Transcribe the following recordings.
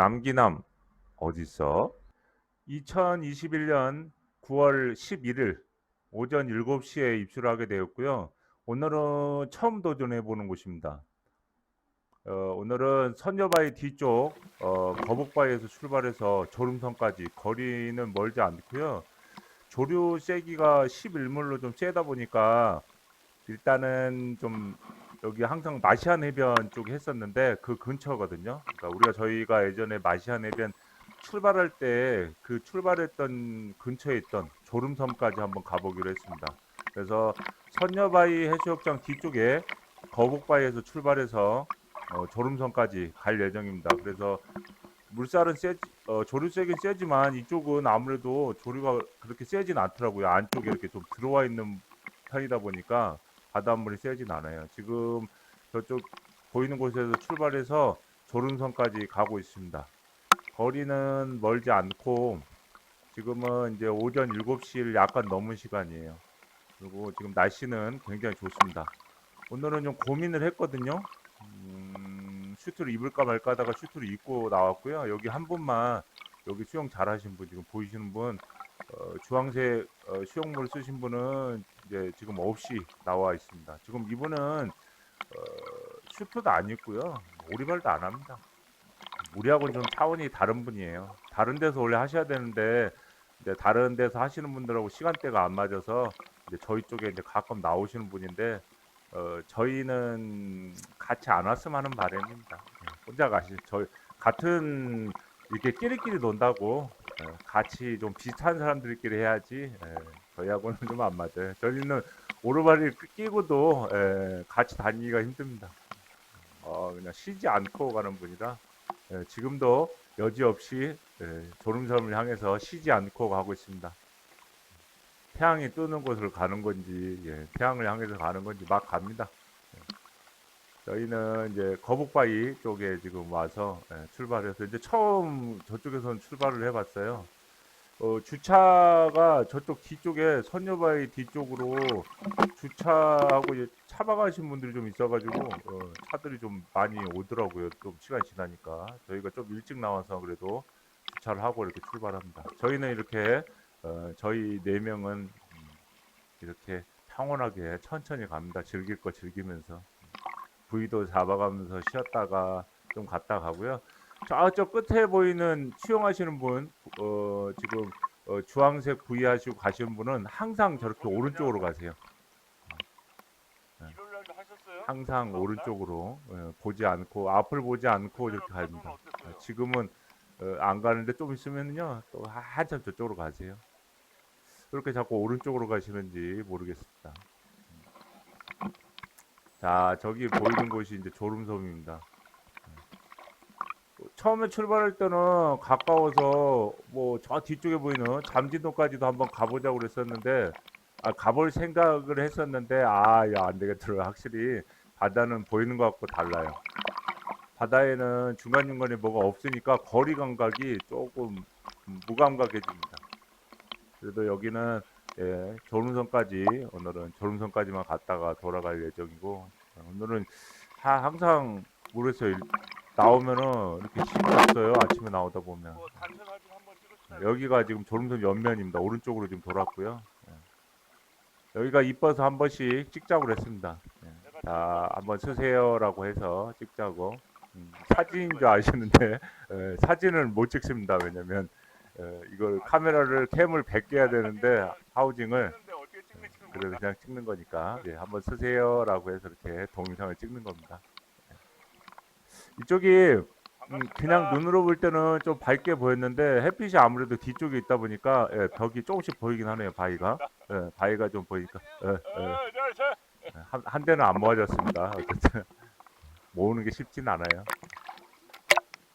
남기남 어딨어? 2021년 9월 11일 오전 7시에 입수를 하게 되었고요. 오늘은 처음 도전해 보는 곳입니다. 어, 오늘은 선녀바위 뒤쪽 어, 거북바위에서 출발해서 조름선까지 거리는 멀지 않고요. 조류 세기가 11물로 좀 세다 보니까 일단은 좀 여기 항상 마시안 해변 쪽에 했었는데 그 근처거든요. 그러니까 우리가 저희가 예전에 마시안 해변 출발할 때 그 출발했던 근처에 있던 조름섬까지 한번 가보기로 했습니다. 그래서 선녀바위 해수욕장 뒤쪽에 거북바위에서 출발해서 어, 조름섬까지 갈 예정입니다. 그래서 물살은 세, 어, 조류 세긴 세지만 이쪽은 아무래도 조류가 그렇게 세진 않더라고요. 안쪽에 이렇게 좀 들어와 있는 편이다 보니까 바닷물이 세진 않아요. 지금 저쪽 보이는 곳에서 출발해서 조름섬까지 가고 있습니다. 거리는 멀지 않고 지금은 이제 오전 7시를 약간 넘은 시간이에요. 그리고 지금 날씨는 굉장히 좋습니다. 오늘은 좀 고민을 했거든요. 음, 슈트를 입을까 말까 하다가 슈트를 입고 나왔고요. 여기 한 분만 여기 수영 잘하신 분 지금 보이시는 분 어, 주황색 어, 수영물 쓰신 분은 이제 지금 없이 나와 있습니다. 지금 이분은 어, 슈트도 안 입고요. 오리발도 안 합니다. 우리하고는 좀 차원이 다른 분이에요. 다른 데서 원래 하셔야 되는데 이제 다른 데서 하시는 분들하고 시간대가 안 맞아서 이제 저희 쪽에 이제 가끔 나오시는 분인데 어, 저희는 같이 안 왔으면 하는 바람입니다. 예, 혼자 가시 저희 같은 이렇게 끼리끼리 논다고 예, 같이 좀 비슷한 사람들끼리 해야지 예, 저희하고는 좀 안 맞아요. 저희는 오르발을 끼고도 예, 같이 다니기가 힘듭니다. 어, 그냥 쉬지 않고 가는 분이라 예, 지금도 여지없이 예, 졸음섬을 향해서 쉬지 않고 가고 있습니다. 태양이 뜨는 곳을 가는 건지 예, 태양을 향해서 가는 건지 막 갑니다. 예. 저희는 이제 거북바위 쪽에 지금 와서 예, 출발해서 이제 처음 저쪽에서는 출발을 해봤어요. 어, 주차가 저쪽 뒤쪽에 선녀바위 뒤쪽으로 주차하고 이제 차박하신 분들이 좀 있어가지고 어, 차들이 좀 많이 오더라고요. 좀 시간 이 지나니까 저희가 좀 일찍 나와서 그래도 주차를 하고 이렇게 출발합니다. 저희는 이렇게 어, 저희 네 명은 음, 이렇게 평온하게 천천히 갑니다. 즐길 거 즐기면서 부위도 잡아가면서 쉬었다가 좀 갔다 가고요. 저쪽 끝에 보이는 수영하시는 분, 어, 지금 어, 주황색 부위 하시고 가시는 분은 항상 저렇게 오른쪽으로 가세요. 날도 하셨어요? 항상 오른쪽으로 예, 보지 않고 앞을 보지 않고 이렇게 갑니다. 어, 지금은 어, 안 가는데 좀 있으면요 또 하- 한참 저쪽으로 가세요. 그렇게 자꾸 오른쪽으로 가시는지 모르겠습니다. 자 저기 보이는 곳이 이제 조름섬입니다. 처음에 출발할 때는 가까워서 뭐 저 뒤쪽에 보이는 잠진도까지도 한번 가보자고 그랬었는데 아, 가볼 생각을 했었는데 아, 야, 안 되겠더라. 확실히 바다는 보이는 것 같고 달라요. 바다에는 중간중간에 뭐가 없으니까 거리 감각이 조금 음, 무감각해집니다. 그래도 여기는 예, 조름선까지 오늘은 조름선까지만 갔다가 돌아갈 예정이고 오늘은 하- 항상 모르겠어요. 나오면은 이렇게 힘이 없어요. 아침에 나오다 보면. 뭐 찍으시나요? 여기가 지금 졸음선 옆면입니다. 오른쪽으로 지금 돌았고요. 예. 여기가 이뻐서 한 번씩 찍자고 그랬습니다. 예. 자, 한번 쓰세요라고 해서 찍자고. 음, 사진인 줄 아시는데 예, 사진을 못 찍습니다. 왜냐면 예, 이걸 카메라를 캠을 100개 해야 되는데 하우징을 그래서 그냥 찍는 거니까. 예, 한번 쓰세요라고 해서 이렇게 동영상을 찍는 겁니다. 예. 이쪽이 음, 그냥 눈으로 볼 때는 좀 밝게 보였는데 햇빛이 아무래도 뒤쪽에 있다 보니까 예, 벽이 조금씩 보이긴 하네요 바위가. 예, 바위가 좀 보이니까. 예, 예, 어저저 한, 한 대는 안 모아졌습니다. 어쨌든 모으는 게 쉽진 않아요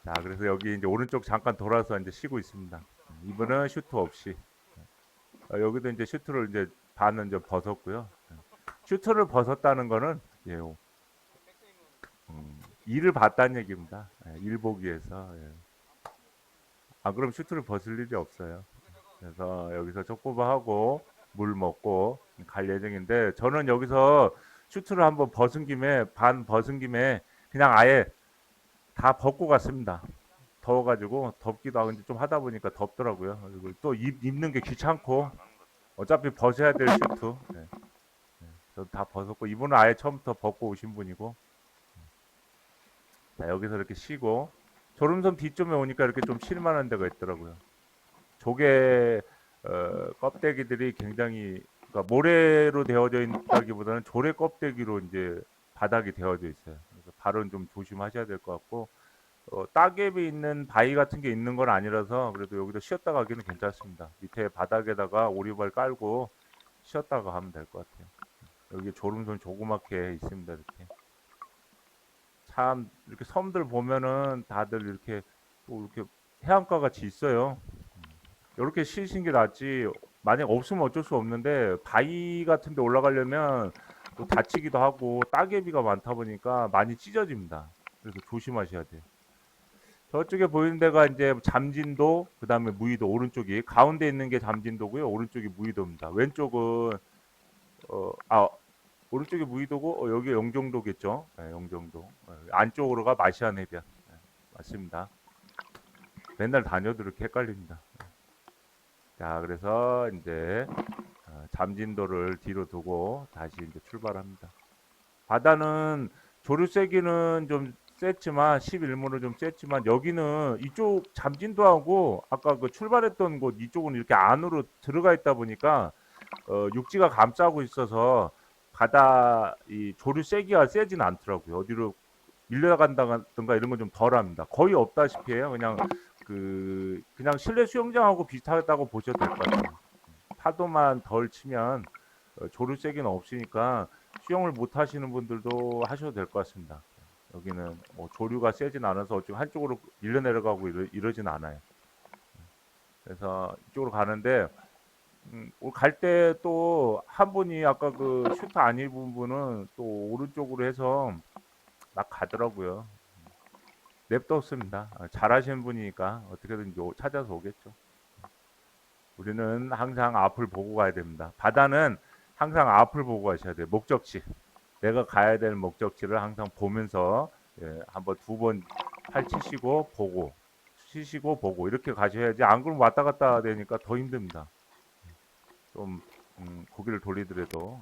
자 그래서 여기 이제 오른쪽 잠깐 돌아서 이제 쉬고 있습니다 이번은 슈트 없이 어, 여기도 이제 슈트를 이제 반은 좀 벗었고요 예. 슈트를 벗었다는 거는 예, 오- 음, 일을 봤다는 얘기입니다. 예, 일 보기 위해서. 예. 아 그럼 슈트를 벗을 일이 없어요. 그래서 여기서 쪼꼬바하고 물 먹고 갈 예정인데 저는 여기서 슈트를 한번 벗은 김에 반 벗은 김에 그냥 아예 다 벗고 갔습니다. 더워가지고 덥기도 하고 이제 좀 하다 보니까 덥더라고요. 그리고 또 입, 입는 게 귀찮고 어차피 벗어야 될 슈트. 네. 네, 저도 다 벗었고 이분은 아예 처음부터 벗고 오신 분이고. 자 여기서 이렇게 쉬고 졸음섬 뒤쪽에 오니까 이렇게 좀 쉴만한 데가 있더라고요. 조개 어, 껍데기들이 굉장히 그러니까 모래로 되어져 있다기보다는 조개 껍데기로 이제 바닥이 되어져 있어요. 발은 좀 조심하셔야 될 것 같고 어, 따개비 있는 바위 같은 게 있는 건 아니라서 그래도 여기서 쉬었다 가기는 괜찮습니다. 밑에 바닥에다가 오리발 깔고 쉬었다가 가면 될 것 같아요. 여기 졸음선 조그맣게 있습니다. 이렇게 참 이렇게 섬들 보면은 다들 이렇게 또 이렇게 해안가 같이 있어요. 이렇게 쉬신 게 낫지. 만약 없으면 어쩔 수 없는데 바위 같은 데 올라가려면 또 다치기도 하고 따개비가 많다 보니까 많이 찢어집니다. 그래서 조심하셔야 돼요. 저쪽에 보이는 데가 이제 잠진도, 그 다음에 무의도 오른쪽이 가운데 있는 게 잠진도고요. 오른쪽이 무의도입니다. 왼쪽은 어, 아 오른쪽이 무의도고 어, 여기 영종도겠죠. 네, 영종도 어, 안쪽으로가 마시안 해변 네, 맞습니다. 맨날 다녀도 이렇게 헷갈립니다. 자, 그래서 이제 어, 잠진도를 뒤로 두고 다시 이제 출발합니다. 바다는 조류 세기는 좀 셌지만 11문은 좀 셌지만 여기는 이쪽 잠진도하고 아까 그 출발했던 곳 이쪽은 이렇게 안으로 들어가 있다 보니까 어, 육지가 감싸고 있어서 바다 이 조류 세기가 세진 않더라고요. 어디로 밀려간다든가 이런 건 좀 덜합니다. 거의 없다시피 해요. 그냥 그 그냥 실내 수영장하고 비슷하다고 보셔도 될 것 같아요. 파도만 덜 치면 어, 조류 세기는 없으니까 수영을 못 하시는 분들도 하셔도 될 것 같습니다. 여기는 뭐 조류가 세진 않아서 어찌 한쪽으로 밀려 내려가고 이러, 이러진 않아요. 그래서 이쪽으로 가는데 음, 갈 때 또 한 분이 아까 그 슈터 안 입은 분은 또 오른쪽으로 해서 막 가더라고요. 냅뒀습니다. 아, 잘하시는 분이니까 어떻게든 요- 찾아서 오겠죠. 우리는 항상 앞을 보고 가야 됩니다. 바다는 항상 앞을 보고 가셔야 돼요. 목적지. 내가 가야 될 목적지를 항상 보면서 예, 한번 두 번 팔치시고 보고 쉬시고 보고 이렇게 가셔야지 안 그러면 왔다 갔다 되니까 더 힘듭니다. 좀 음, 고개를 돌리더라도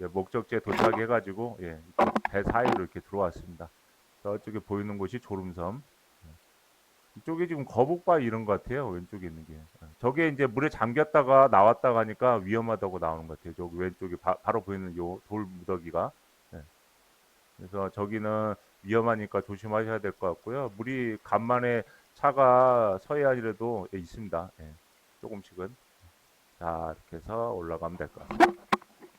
예, 목적지에 도착해가지고 예, 배 사이로 이렇게 들어왔습니다. 저쪽에 보이는 곳이 졸음섬. 예. 이쪽에 지금 거북바위 이런 것 같아요. 왼쪽에 있는 게. 예. 저게 이제 물에 잠겼다가 나왔다가 하니까 위험하다고 나오는 것 같아요. 저기 왼쪽에 바, 로 보이는 요 돌 무더기가. 예. 그래서 저기는 위험하니까 조심하셔야 될 것 같고요. 물이 간만에 차가 서해안이라도 예, 있습니다. 예. 조금씩은. 자, 이렇게 해서 올라가면 될 것 같습니다.